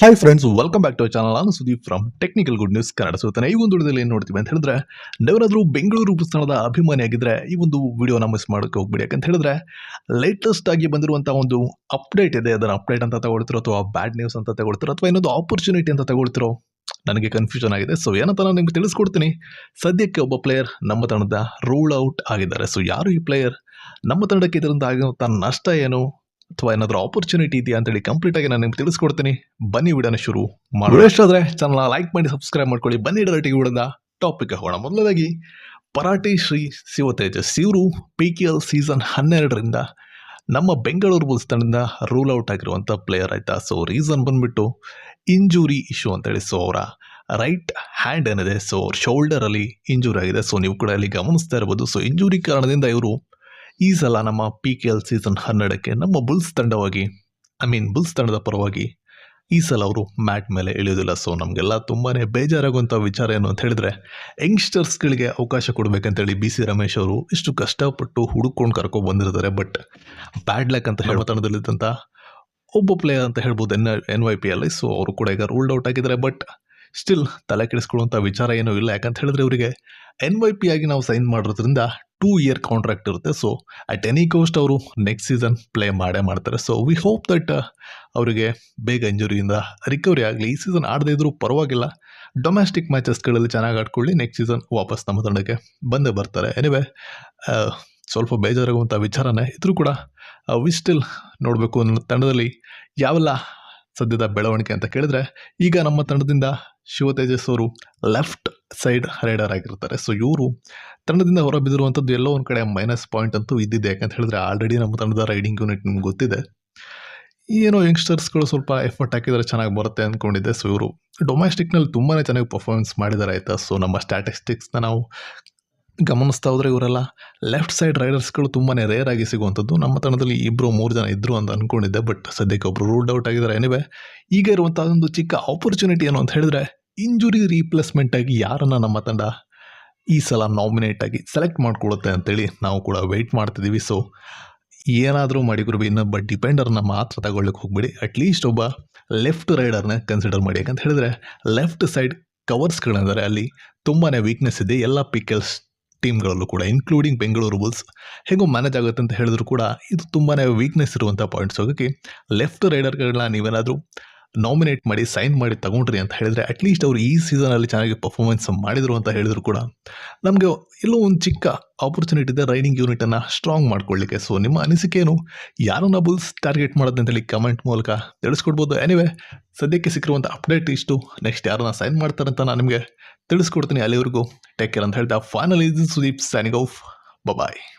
Hi friends welcome back to channel ನಾನು Sudeep from technical good news Kannada ಸುತ್ತಾನೆ ಈ ಒಂದು ವಿಡಿಯೋದಲ್ಲಿ ಏನು ನೋಡ್ತೀವಿ ಅಂತ ಹೇಳಿದ್ರೆ ನೀವೇನಾದರೂ ಬೆಂಗಳೂರು ಉಪಸ್ಥಾನದ ಅಭಿಮಾನಿ ಆಗಿದ್ರೆ ಈ ಒಂದು ವಿಡಿಯೋನ ಮಿಸ್ ಮಾಡೋಕೆ ಹೋಗ್ಬಿಡಿ. ಯಾಕಂತ ಹೇಳಿದ್ರೆ ಲೇಟೆಸ್ಟ್ ಆಗಿ ಬಂದಿರುವಂಥ ಒಂದು ಅಪ್ಡೇಟ್ ಇದೆ. ಅದನ್ನು ಅಪ್ಡೇಟ್ ಅಂತ ತಗೊಳ್ತಿರೋ ಅಥವಾ ಬ್ಯಾಡ್ ನ್ಯೂಸ್ ಅಂತ ತಗೊಳ್ತಿರೋ ಅಥವಾ ಇನ್ನೊಂದು ಆಪರ್ಚುನಿಟಿ ಅಂತ ತಗೊಳ್ತಿರೋ ನನಗೆ ಕನ್ಫ್ಯೂಷನ್ ಆಗಿದೆ. ಸೊ ಏನಂತ ನಾನು ನಿಮ್ಗೆ ತಿಳಿಸ್ಕೊಡ್ತೀನಿ. ಸದ್ಯಕ್ಕೆ ಒಬ್ಬ ಪ್ಲೇಯರ್ ನಮ್ಮ ತಂಡದ ರೂಲ್ ಔಟ್ ಆಗಿದ್ದಾರೆ. ಸೊ ಯಾರು ಈ ಪ್ಲೇಯರ್ ನಮ್ಮ ತಂಡಕ್ಕೆ ಇದರಿಂದ ಆಗಿರುವಂಥ ನಷ್ಟ ಏನು? ಅಥವಾ ಏನಾದರೂ ಆಪರ್ಚುನಿಟಿ ಇದೆಯಾ ಅಂತೇಳಿ ಕಂಪ್ಲೀಟ್ ಆಗಿ ನಾನು ನಿಮ್ಗೆ ತಿಳಿಸ್ಕೊಡ್ತೀನಿ. ಬನ್ನಿ ವಿಡಿಯೋನ ಶುರು ಮಾಡಿ ಎಷ್ಟಾದ್ರೆ ಚಾನಲ್ನ ಲೈಕ್ ಮಾಡಿ ಸಬ್ಸ್ಕ್ರೈಬ್ ಮಾಡ್ಕೊಳ್ಳಿ. ಬನ್ನಿ ಡೈರೆಕ್ಟಿಗೆ ವಿಡಿಯೋದ ಟಾಪಿಕ್ ಹೋಗೋಣ. ಮೊದಲದಾಗಿ ಪರಾಟೆ ಶ್ರೀ ಶಿವತೇಜಸ್ ಇವರು ಪಿ ಕೆ ಎಲ್ ಸೀಸನ್ ಹನ್ನೆರಡರಿಂದ ನಮ್ಮ ಬೆಂಗಳೂರು ಬುಲ್ಸ್ ತಂಡದಿಂದ ರೂಲ್ ಔಟ್ ಆಗಿರುವಂಥ ಪ್ಲೇಯರ್ ಆಯಿತಾ? ಸೊ ರೀಸನ್ ಬಂದ್ಬಿಟ್ಟು ಇಂಜುರಿ ಇಶ್ಯೂ ಅಂತೇಳಿ. ಸೊ ಅವರ ರೈಟ್ ಹ್ಯಾಂಡ್ ಏನಿದೆ? ಸೊ ಅವ್ರ ಶೋಲ್ಡರಲ್ಲಿ ಇಂಜುರಿ ಆಗಿದೆ. ಸೊ ನೀವು ಕೂಡ ಅಲ್ಲಿ ಗಮನಿಸ್ತಾ ಇರ್ಬೋದು. ಸೊ ಇಂಜುರಿ ಕಾರಣದಿಂದ ಇವರು ಈ ಸಲ ನಮ್ಮ ಪಿ ಕೆ ಎಲ್ ಸೀಸನ್ ಹನ್ನೆರಡಕ್ಕೆ ನಮ್ಮ ಬುಲ್ಸ್ ತಂಡವಾಗಿ ಐ ಮೀನ್ ಬುಲ್ಸ್ ತಂಡದ ಪರವಾಗಿ ಈ ಸಲ ಅವರು ಮ್ಯಾಟ್ ಮೇಲೆ ಇಳಿಯೋದಿಲ್ಲ ಸೊ ನಮಗೆಲ್ಲ ತುಂಬಾ ಬೇಜಾರಾಗುವಂಥ ವಿಚಾರ ಏನು ಅಂತ ಹೇಳಿದ್ರೆ, ಯಂಗ್ಸ್ಟರ್ಸ್ಗಳಿಗೆ ಅವಕಾಶ ಕೊಡಬೇಕಂತೇಳಿ ಬಿ ಸಿ ರಮೇಶ್ ಅವರು ಇಷ್ಟು ಕಷ್ಟಪಟ್ಟು ಹುಡುಕೊಂಡು ಕರ್ಕೊಂಡು ಬಂದಿರ್ತಾರೆ. ಬಟ್ ಬ್ಯಾಡ್ ಲ್ಯಾಕ್ ಅಂತ ಹೇಳುವ ತಂಡದಲ್ಲಿದ್ದಂಥ ಒಬ್ಬ ಪ್ಲೇಯರ್ ಅಂತ ಹೇಳ್ಬೋದು ಎನ್ ಎನ್ ವೈ ಪಿ ಅಲ್ಲಿ ಸೊ ಅವರು ಕೂಡ ಈಗ ರೂಲ್ಡ್ ಔಟ್ ಆಗಿದ್ದಾರೆ. ಬಟ್ ಸ್ಟಿಲ್ ತಲೆ ಕೆಡಿಸ್ಕೊಳ್ಳುವಂಥ ವಿಚಾರ ಏನೂ ಇಲ್ಲ. ಯಾಕಂತ ಹೇಳಿದ್ರೆ ಇವರಿಗೆ ಎನ್ ವೈ ಪಿ ಆಗಿ ನಾವು ಸೈನ್ ಮಾಡಿರೋದ್ರಿಂದ ಟೂ ಇಯರ್ ಕಾಂಟ್ರಾಕ್ಟ್ ಇರುತ್ತೆ. ಸೊ ಅಟ್ ಎನಿ ಕೋಸ್ಟ್ ಅವರು ನೆಕ್ಸ್ಟ್ ಸೀಸನ್ ಪ್ಲೇ ಮಾಡೇ ಮಾಡ್ತಾರೆ. ಸೊ ವಿ ಹೋಪ್ ದಟ್ ಅವರಿಗೆ ಬೇಗ ಇಂಜುರಿಯಿಂದ ರಿಕವರಿ ಆಗಲಿ. ಈ ಸೀಸನ್ ಆಡದೇ ಇದ್ರೂ ಪರವಾಗಿಲ್ಲ. ಡೊಮೆಸ್ಟಿಕ್ ಮ್ಯಾಚಸ್ಗಳಲ್ಲಿ ಚೆನ್ನಾಗಿ ಆಡ್ಕೊಳ್ಳಿ. ನೆಕ್ಸ್ಟ್ ಸೀಸನ್ ವಾಪಸ್ ನಮ್ಮ ತಂಡಕ್ಕೆ ಬಂದೇ ಬರ್ತಾರೆ. ಎನಿವೆ ಸ್ವಲ್ಪ ಬೇಜಾರಾಗುವಂಥ ವಿಚಾರನೇ. ಇದ್ರೂ ಕೂಡ ವಿ ಸ್ಟಿಲ್ ನೋಡಬೇಕು ನನ್ನ ತಂಡದಲ್ಲಿ ಯಾವೆಲ್ಲ ಸದ್ಯದ ಬೆಳವಣಿಗೆ ಅಂತ ಕೇಳಿದ್ರೆ, ಈಗ ನಮ್ಮ ತಂಡದಿಂದ ಶಿವ ತೇಜಸ್ ಅವರು ಲೆಫ್ಟ್ ಸೈಡ್ ರೈಡರ್ ಆಗಿರ್ತಾರೆ. ಸೊ ಇವರು ತಂಡದಿಂದ ಹೊರಬಿದ್ದಿರುವಂಥದ್ದು ಎಲ್ಲೋ ಒಂದು ಕಡೆ ಮೈನಸ್ ಪಾಯಿಂಟ್ ಅಂತೂ ಇದ್ದಿದೆ. ಯಾಕಂತ ಹೇಳಿದ್ರೆ ಆಲ್ರೆಡಿ ನಮ್ಮ ತಂಡದ ರೈಡಿಂಗ್ ಯೂನಿಟ್ ನಿಮ್ಗೆ ಗೊತ್ತಿದೆ. ಏನೋ ಯಂಗ್ಸ್ಟರ್ಸ್ಗಳು ಸ್ವಲ್ಪ ಎಫರ್ಟ್ ಹಾಕಿದರೆ ಚೆನ್ನಾಗಿ ಬರುತ್ತೆ ಅಂದ್ಕೊಂಡಿದ್ದೆ ಸೊ ಇವರು ಡೊಮೆಸ್ಟಿಕ್ನಲ್ಲಿ ತುಂಬಾ ಚೆನ್ನಾಗಿ ಪರ್ಫಾರ್ಮೆನ್ಸ್ ಮಾಡಿದ್ದಾರೆ ಆಯಿತಾ? ಸೊ ನಮ್ಮ ಸ್ಟ್ಯಾಟಿಸ್ಟಿಕ್ಸ್ನ ನಾವು ಗಮನಿಸ್ತಾ ಹೋದರೆ ಇವರೆಲ್ಲ ಲೆಫ್ಟ್ ಸೈಡ್ ರೈಡರ್ಸ್ಗಳು ತುಂಬಾ ರೇರ್ ಆಗಿ ಸಿಗುವಂಥದ್ದು ನಮ್ಮ ತಂಡದಲ್ಲಿ ಇಬ್ಬರು ಮೂರು ಜನ ಇದ್ದರು ಅಂತ ಅಂದ್ಕೊಂಡಿದ್ದೆ ಬಟ್ ಸದ್ಯಕ್ಕೆ ಒಬ್ಬರು ರೂಲ್ಡ್ ಔಟ್ ಆಗಿದ್ದಾರೆ. ಏನಿವೆ ಈಗ ಇರುವಂಥ ಒಂದು ಚಿಕ್ಕ ಆಪರ್ಚುನಿಟಿ ಏನು ಅಂತ ಹೇಳಿದ್ರೆ ಇಂಜುರಿ ರೀಪ್ಲೇಸ್ಮೆಂಟಾಗಿ ಯಾರನ್ನು ನಮ್ಮ ತಂಡ ಈ ಸಲ ನಾಮಿನೇಟ್ ಆಗಿ ಸೆಲೆಕ್ಟ್ ಮಾಡ್ಕೊಳ್ಳುತ್ತೆ ಅಂತೇಳಿ ನಾವು ಕೂಡ ವೆಯ್ಟ್ ಮಾಡ್ತಿದ್ದೀವಿ. ಸೊ ಏನಾದರೂ ಮಾಡಿ ಇನ್ನು ಇನ್ನೊಬ್ಬ ಡಿಪೆಂಡರ್ನ ಮಾತ್ರ ತಗೊಳ್ಳಿಕ್ಕೆ ಹೋಗ್ಬಿಡಿ. ಅಟ್ಲೀಸ್ಟ್ ಒಬ್ಬ ಲೆಫ್ಟ್ ರೈಡರ್ನ ಕನ್ಸಿಡರ್ ಮಾಡಿ. ಯಾಕಂತ ಹೇಳಿದ್ರೆ ಲೆಫ್ಟ್ ಸೈಡ್ ಕವರ್ಸ್ಗಳಂದರೆ ಅಲ್ಲಿ ತುಂಬಾ ವೀಕ್ನೆಸ್ ಇದೆ. ಎಲ್ಲ ಪಿಕಲ್ಸ್ ಟೀಮ್ಗಳಲ್ಲೂ ಕೂಡ ಇನ್ಕ್ಲೂಡಿಂಗ್ ಬೆಂಗಳೂರು ಬುಲ್ಸ್ ಹೇಗೋ ಮ್ಯಾನೇಜ್ ಆಗುತ್ತೆ ಅಂತ ಹೇಳಿದ್ರು ಕೂಡ, ಇದು ತುಂಬಾ ವೀಕ್ನೆಸ್ ಇರುವಂಥ ಪಾಯಿಂಟ್ಸ್ ಹೋಗೋಕ್ಕೆ ಲೆಫ್ಟ್ ರೈಡರ್ಗಳನ್ನ ನೀವೇನಾದರೂ ನಾಮಿನೇಟ್ ಮಾಡಿ ಸೈನ್ ಮಾಡಿ ತಗೊಂಡ್ರಿ ಅಂತ ಹೇಳಿದರೆ ಅಟ್ಲೀಸ್ಟ್ ಅವರು ಈ ಸೀಸನಲ್ಲಿ ಚೆನ್ನಾಗಿ ಪರ್ಫಾರ್ಮೆನ್ಸ್ ಮಾಡಿದರು ಅಂತ ಹೇಳಿದ್ರು ಕೂಡ. ನಮಗೆ ಎಲ್ಲೋ ಒಂದು ಚಿಕ್ಕ ಆಪರ್ಚುನಿಟಿ ಇದೆ ರೈಡಿಂಗ್ ಯೂನಿಟನ್ನು ಸ್ಟ್ರಾಂಗ್ ಮಾಡ್ಕೊಳ್ಳಿಕ್ಕೆ. ಸೊ ನಿಮ್ಮ ಅನಿಸಿಕೆ ಏನು ಯಾರನ್ನ ಬುಲ್ಸ್ ಟಾರ್ಗೆಟ್ ಮಾಡೋದು ಅಂತೇಳಿ ಕಮೆಂಟ್ ಮೂಲಕ ತಿಳಿಸ್ಕೊಡ್ಬೋದು. ಎನಿವೆ ಸದ್ಯಕ್ಕೆ ಸಿಕ್ಕಿರುವಂಥ ಅಪ್ಡೇಟ್ ಇಷ್ಟು. ನೆಕ್ಸ್ಟ್ ಯಾರನ್ನ ಸೈನ್ ಮಾಡ್ತಾರೆ ಅಂತ ನಾನು ನಿಮಗೆ ತಿಳಿಸ್ಕೊಡ್ತೀನಿ ಅಲ್ಲಿವರೆಗೂ. ಟೇಕ್ ಕೇರ್ ಅಂತ ಹೇಳ್ತಾ final is Sudeep signing bye bye